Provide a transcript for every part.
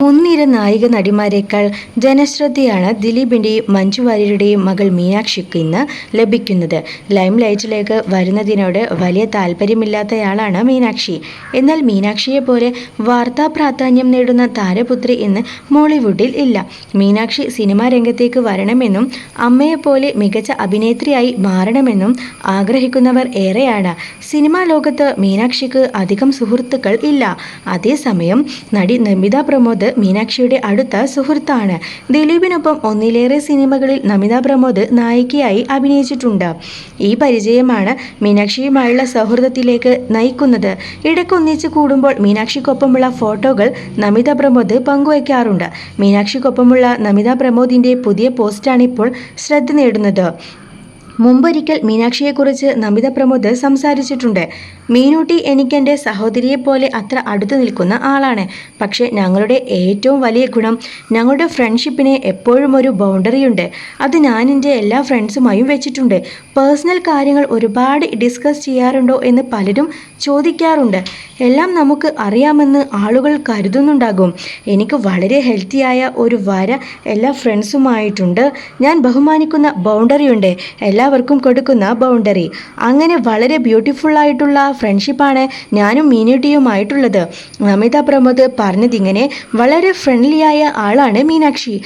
മുൻനിര നായിക നടിമാരെക്കാൾ ജനശ്രദ്ധയാണ് ദിലീപിന്റെയും മഞ്ജു വാര്യരുടെയും മകൾ മീനാക്ഷിക്ക് ഇന്ന് ലഭിക്കുന്നത്. ലൈം ലൈറ്റിലേക്ക് വരുന്നതിനോട് വലിയ താല്പര്യമില്ലാത്തയാളാണ് മീനാക്ഷി. എന്നാൽ മീനാക്ഷിയെ പോലെ വാർത്താ പ്രാധാന്യം നേടുന്ന താരപുത്രി ഇന്ന് മോളിവുഡിൽ ഇല്ല. മീനാക്ഷി സിനിമാ രംഗത്തേക്ക് വരണമെന്നും അമ്മയെപ്പോലെ മികച്ച അഭിനേത്രിയായി മാറണമെന്നും ആഗ്രഹിക്കുന്നവർ ഏറെയാണ്. സിനിമാ ലോകത്ത് മീനാക്ഷിക്ക് അധികം സുഹൃത്തുക്കൾ ഇല്ല. അതേസമയം നടി നമിത പ്രമോദ് മീനാക്ഷിയുടെ അടുത്ത സുഹൃത്താണ്. ദിലീപിനൊപ്പം ഒന്നിലേറെ സിനിമകളിൽ നമിത പ്രമോദ് നായികയായി അഭിനയിച്ചിട്ടുണ്ട്. ഈ പരിചയമാണ് മീനാക്ഷിയുമായുള്ള സൗഹൃദത്തിലേക്ക് നയിക്കുന്നത്. ഇടയ്ക്ക് ഒന്നിച്ച് കൂടുമ്പോൾ മീനാക്ഷിക്കൊപ്പമുള്ള ഫോട്ടോകൾ നമിത പ്രമോദ് പങ്കുവയ്ക്കാറുണ്ട്. മീനാക്ഷിക്കൊപ്പമുള്ള നമിത പ്രമോദിന്റെ പുതിയ പോസ്റ്റാണിപ്പോൾ ശ്രദ്ധ നേടുന്നത്. മുമ്പൊരിക്കൽ മീനാക്ഷിയെക്കുറിച്ച് നമിത പ്രമോദ് സംസാരിച്ചിട്ടുണ്ട്. മീനൂട്ടി എനിക്കെന്റെ സഹോദരിയെപ്പോലെ അത്ര അടുത്ത് നിൽക്കുന്ന ആളാണ്. പക്ഷേ ഞങ്ങളുടെ ഏറ്റവും വലിയ ഗുണം ഞങ്ങളുടെ ഫ്രണ്ട്ഷിപ്പിന് എപ്പോഴും ഒരു ബൗണ്ടറിയുണ്ട് അത് ഞാൻ എന്റെ എല്ലാ ഫ്രണ്ട്സുമായും വെച്ചിട്ടുണ്ട്. പേഴ്സണൽ കാര്യങ്ങൾ ഒരുപാട് ഡിസ്കസ് ചെയ്യാറുണ്ടോ എന്ന് പലരും ചോദിക്കാറുണ്ട്. എല്ലാം നമുക്ക് അറിയാമെന്ന് ആളുകൾ കരുതുന്നുണ്ടാകും. എനിക്ക് വളരെ ഹെൽത്തിയായ ഒരു വര എല്ലാ ഫ്രണ്ട്സുമായിട്ടുണ്ട്. ഞാൻ ബഹുമാനിക്കുന്ന ബൗണ്ടറി ഉണ്ട്. എല്ലാവർക്കും കൊടുക്കുന്ന ബൗണ്ടറി അങ്ങനെ വളരെ ബ്യൂട്ടിഫുള്ളായിട്ടുള്ള ഫ്രണ്ട്ഷിപ്പാണ് ഞാനും മീനുട്ടിയുമായിട്ടുള്ളത് നമിത പ്രമോദ് പറഞ്ഞതിങ്ങനെ വളരെ ഫ്രണ്ട്ലിയായ ആളാണ് മീനാക്ഷി.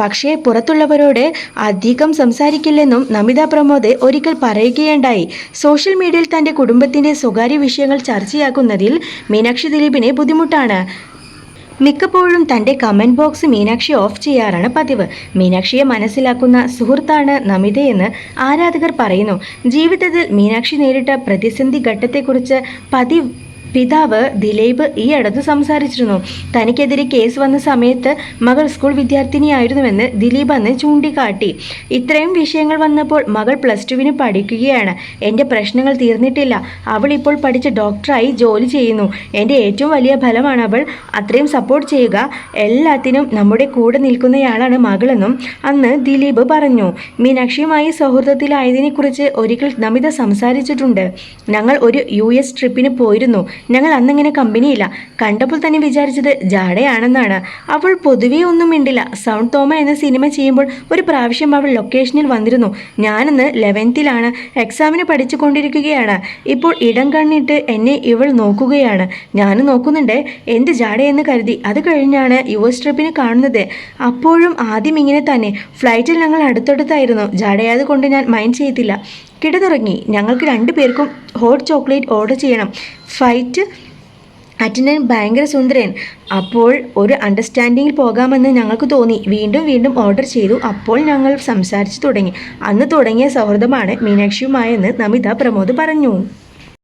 പക്ഷേ പുറത്തുള്ളവരോട് അധികം സംസാരിക്കില്ലെന്നും നമിത പ്രമോദ് ഒരിക്കൽ പറയുകയുണ്ടായി. സോഷ്യൽ മീഡിയയിൽ തന്റെ കുടുംബത്തിന്റെ സ്വകാര്യ വിഷയങ്ങൾ ചർച്ചയാക്കുന്നതിൽ മീനാക്ഷി ദിലീപിന് ബുദ്ധിമുട്ടാണ്. മിക്കപ്പോഴും തന്റെ കമന്റ് ബോക്സ് മീനാക്ഷി ഓഫ് ചെയ്യാറാണ് പതിവ്. മീനാക്ഷിയെ മനസ്സിലാക്കുന്ന സുഹൃത്താണ് നമിതയെന്ന് ആരാധകർ പറയുന്നു. ജീവിതത്തിൽ മീനാക്ഷി നേരിട്ട പ്രതിസന്ധി ഘട്ടത്തെക്കുറിച്ച് പതിവ് പിതാവ് ദിലീപ് ഈ അടുത്ത് സംസാരിച്ചിരുന്നു. തനിക്കെതിരെ കേസ് വന്ന സമയത്ത് മകൾ സ്കൂൾ വിദ്യാർത്ഥിനിയായിരുന്നുവെന്ന് ദിലീപ് അന്ന് ചൂണ്ടിക്കാട്ടി. ഇത്രയും വിഷയങ്ങൾ വന്നപ്പോൾ മകൾ പ്ലസ് ടുവിന് പഠിക്കുകയാണ്. എന്റെ പ്രശ്നങ്ങൾ തീർന്നിട്ടില്ല. അവൾ ഇപ്പോൾ പഠിച്ച ഡോക്ടറായി ജോലി ചെയ്യുന്നു. എന്റെ ഏറ്റവും വലിയ ഫലമാണ് അവൾ. അത്രയും സപ്പോർട്ട് ചെയ്യുക എല്ലാത്തിനും നമ്മുടെ കൂടെ നിൽക്കുന്നയാളാണ് മകളെന്നും അന്ന് ദിലീപ് പറഞ്ഞു. മീനാക്ഷിയുമായി സൗഹൃദത്തിലായതിനെക്കുറിച്ച് ഒരിക്കൽ നമിത സംസാരിച്ചിട്ടുണ്ട്. ഞങ്ങൾ ഒരു യു എസ് ട്രിപ്പിന് പോയിരുന്നു. ഞങ്ങൾ അന്നിങ്ങനെ കമ്പനിയില്ല കണ്ടപ്പോൾ തന്നെ വിചാരിച്ചത് ജാടയാണെന്നാണ് അവൾ പൊതുവേ ഒന്നും മിണ്ടില്ല. സൗണ്ട് തോമ എന്ന സിനിമ ചെയ്യുമ്പോൾ ഒരു പ്രാവശ്യം അവൾ ലൊക്കേഷനിൽ വന്നിരുന്നു. ഞാനിന്ന് ലെവൻത്തിലാണ് എക്സാമിന് പഠിച്ചു കൊണ്ടിരിക്കുകയാണ് ഇപ്പോൾ ഇടം കണ്ണിട്ട് എന്നെ ഇവൾ നോക്കുകയാണ്. ഞാനും നോക്കുന്നുണ്ട്. എന്ത് ജാടയെന്ന് കരുതി. അത് കഴിഞ്ഞാണ് യു എസ് ട്രിപ്പിന് കാണുന്നത്. അപ്പോഴും ആദ്യം ഇങ്ങനെ തന്നെ. ഫ്ലൈറ്റിൽ ഞങ്ങൾ അടുത്തടുത്തായിരുന്നു. ജാടയാത് കൊണ്ട് ഞാൻ മൈൻഡ് ചെയ്തില്ല. കിടന്നുറങ്ങി ഞങ്ങൾക്ക് രണ്ടു പേർക്കും ഹോട്ട് ചോക്ലേറ്റ് ഓർഡർ ചെയ്യണം. ഫൈറ്റ് അറ്റൻഡന്റ് ഭയങ്കര സുന്ദരൻ. അപ്പോൾ ഒരു അണ്ടർസ്റ്റാൻഡിങ്ങിൽ പോകാമെന്ന് ഞങ്ങൾക്ക് തോന്നി. വീണ്ടും വീണ്ടും ഓർഡർ ചെയ്തു. അപ്പോൾ ഞങ്ങൾ സംസാരിച്ചു തുടങ്ങി. അന്ന് തുടങ്ങിയ സൗഹൃദമാണ് മീനാക്ഷിയുമായെന്ന് നമിത പ്രമോദ് പറഞ്ഞു.